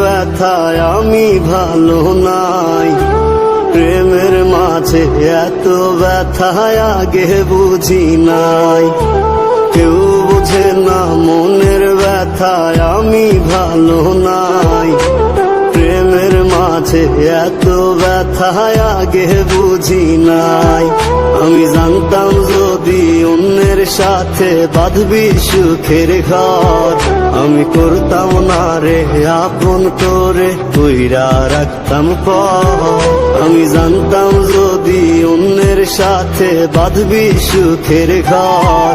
ব্যথায় আমি ভালো নাই। প্রেমের মাঝে এত ব্যথায় আগে বুঝি নাই। কেউ বুঝে না মনের ব্যথায় আমি ভালো নাই। প্রেমের মাঝে এত ব্যথায় আগে বুঝি নাই। আমি জানতাম যদি অন্যের সাথে বাঁধবি সুখের ঘর। আমি করতাম না রে, আপন করে কইরা রাখতাম আমি জানতাম যদি অন্যের সাথে বাঁধবি সুখের ঘর।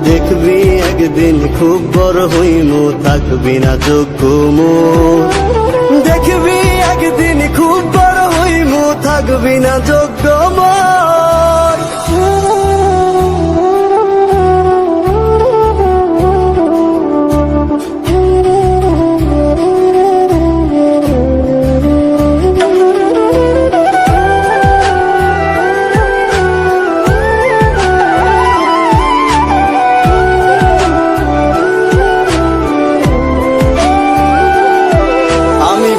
দেখবি একদিন খুব বড় হইম, থাকবি না যোগ্য দেখবি একদিন খুব বড় হইম, থাকবি না যোগ্য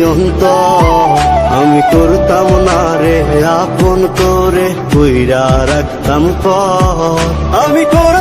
এই অন্তর আমি করতাম না রে আপন করে কইরা রাখতাম পর আমি কর